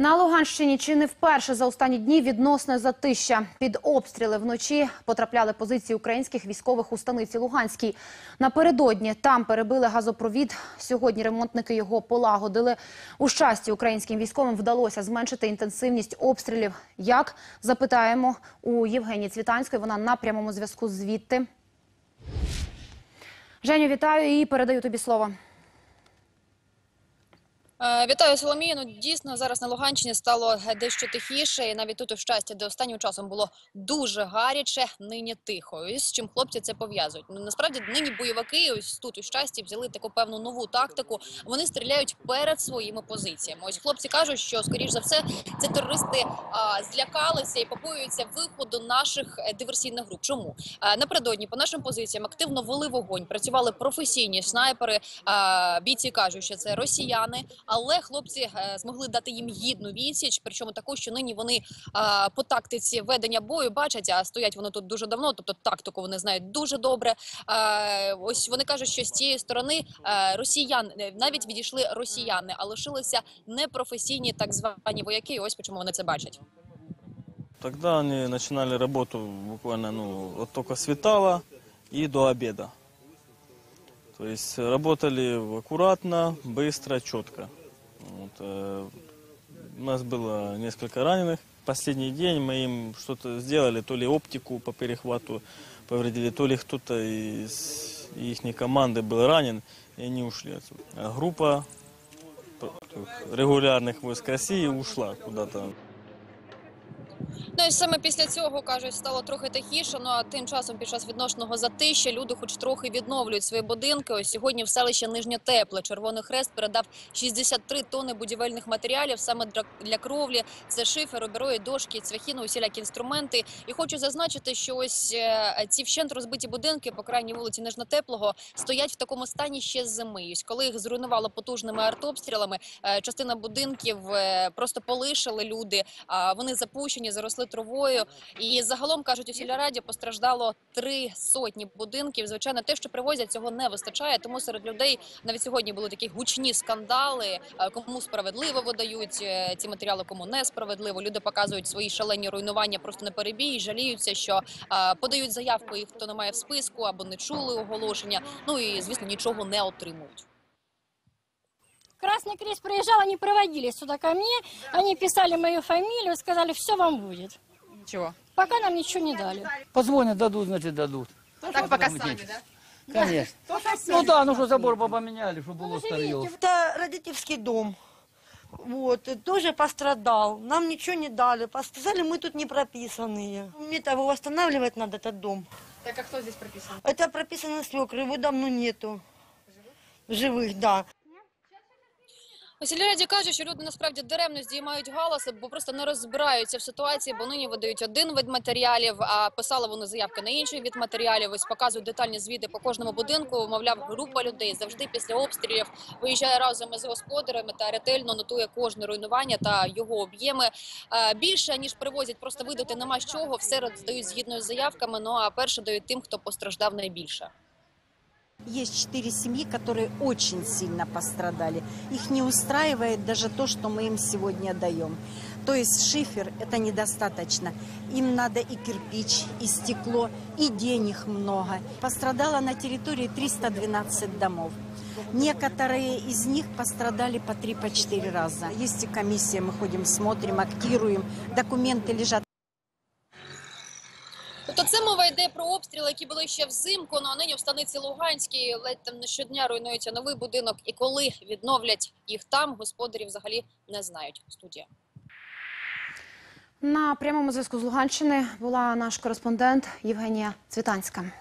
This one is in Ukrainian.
На Луганщині чи не вперше за останні дні відносне затища. Під обстріли вночі потрапляли позиції українських військових у станиці Луганській. Напередодні там перебили газопровід. Сьогодні ремонтники його полагодили. У щасті українським військовим вдалося зменшити інтенсивність обстрілів. Як? Запитаємо у Євгенії Цвітанської. Вона на прямому зв'язку звідти. Женю, вітаю і передаю тобі слово. Е, Вітаю Соломію. Ну дійсно зараз на Луганщині стало дещо тихіше, і навіть тут у щастя, де останнім часом було дуже гаряче, нині тихо. І з чим хлопці це пов'язують. Ну насправді нині бойовики ось тут у щасті взяли таку певну нову тактику. Вони стріляють перед своїми позиціями. Ось хлопці кажуть, що скоріш за все це терористи а, злякалися і побоюються виходу наших е, диверсійних груп. Чому Е, напередодні по нашим позиціям активно вели вогонь, працювали професійні снайпери. А, бійці кажуть, що це росіяни. Але хлопці е, змогли дати їм гідну відсіч, причому таку, що нині вони по тактиці ведення бою бачать, а стоять вони тут дуже давно, тобто тактику вони знають дуже добре. Ось вони кажуть, що з цієї сторони е, росіян е, навіть відійшли росіяни, а лишилися непрофесійні так звані вояки. І ось чому вони це бачать. Тогда они начинали работу буквально, ну, вот только светало и до обеда. То есть работали аккуратно, быстро, четко. Вот, э, у нас было несколько раненых. Последний день мы им что-то сделали, то ли оптику по перехвату повредили, то ли кто-то из их команды был ранен, и они ушли отсюда. А группа регулярных войск России ушла куда-то Ну і саме після цього кажуть, стало трохи тихіше. Ну а тим часом, під час відношеного затища, люди, хоч трохи відновлюють свої будинки. Ось сьогодні в селищі Нижнє Тепле Червоний Хрест передав 63 тонни будівельних матеріалів саме для- кровлі. Це шифер, обірої, дошки, цвяхіну, усілякі інструменти. І хочу зазначити, що ось е, ці вщент розбиті будинки по крайній вулиці Нижнотеплого стоять в такому стані ще з зими. Ось коли їх зруйнувало потужними артобстрілами, е, частина будинків е, просто полишили люди. Вони запущені, заросли травою. І загалом кажуть, у сільраді постраждало три сотні будинків. Звичайно, те, що привозять, цього не вистачає. Тому серед людей навіть сьогодні були такі гучні скандали. е, Кому справедливо видають е, ці матеріали, кому несправедливо. Люди показують свої шалені руйнування просто на перебій, жаліються, що е, подають заявку, і хто немає в списку або не чули оголошення. Ну і звісно, нічого не отримують. Красный Крест приезжал, они проводили сюда ко мне, они писали мою фамилию, сказали, все вам будет. Нічого. Пока нам ничего не дали. Позвонят, дадут, значит, дадут. Так пока самі, да? Конечно. Ну да, ну что забор поменяли, чтобы было старье. Это родительский дом. Вот, и тоже пострадал. Нам ничего не дали. Сказали, мы тут не прописанные. Мне того восстанавливать надо этот дом. Так а хто здесь прописан? Это прописано свекры, его давно нету. Живых, да. У сільраді кажуть, що люди насправді даремно здіймають галаси, бо просто не розбираються в ситуації, бо нині видають один вид матеріалів, а писали вони заявки на інший від матеріалів. Ось показують детальні звіти по кожному будинку. Мовляв, група людей завжди після обстрілів виїжджає разом із господарями та ретельно нотує кожне руйнування та його об'єми. Е, Більше ніж привозять, просто видати нема з чого. Все роздають згідно з заявками. Ну а перше дають тим, хто постраждав найбільше. Есть четыре семьи, которые очень сильно пострадали. Их не устраивает даже то, что мы им сегодня даем. То есть шифер – это недостаточно. Им надо и кирпич, и стекло, и денег много. Пострадало на территории 312 домов. Некоторые из них пострадали по 3-4 раза. Есть и комиссия, мы ходим, смотрим, актируем. Документы лежат. Тобто це мова йде про обстріли, які були ще взимку. Ну а нині в станиці Луганській ледь там не щодня руйнується новий будинок. І коли відновлять їх там, господарі взагалі не знають. Студія. На прямому зв'язку з Луганщини була наш кореспондент Євгенія Цвітанська.